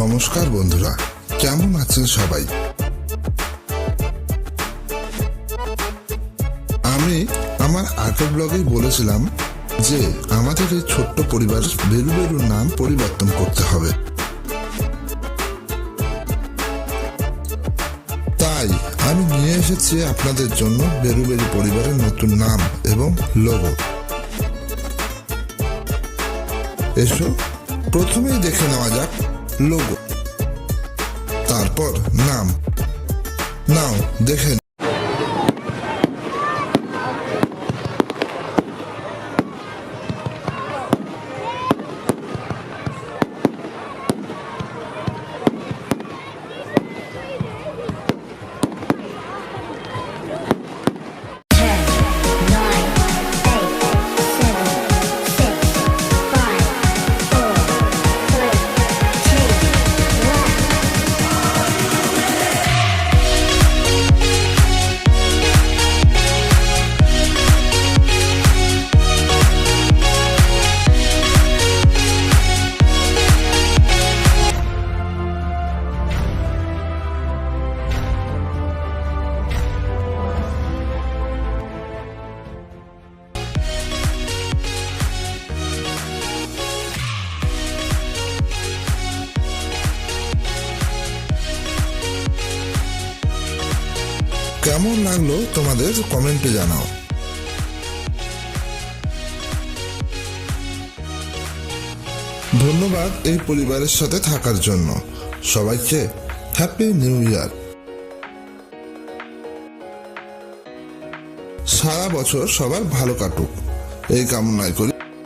নমস্কার বন্ধুরা, কেমন আছেন সবাই? আমি আমার আগের ব্লগেই বলেছিলাম যে আমাদের এই ছোট্ট পরিবারের বেরু বেরুর নাম পরিবর্তন করতে হবে। তাই আমি নিয়ে এসেছি আপনাদের জন্য বেরু বেরু পরিবারের নতুন নাম এবং লোগো এসো, প্রথমেই দেখে নেওয়া যাক লোগো তারপর নাম নাও দেখে কেমন লাগল তোমাদের কমেন্টে জানাও। ধন্যবাদ এই পরিবারের সাথে থাকার জন্য। সবাইকে হ্যাপি নিউ ইয়ার সারা বছর সবার ভালো কাটুক। এই কামনায় করি।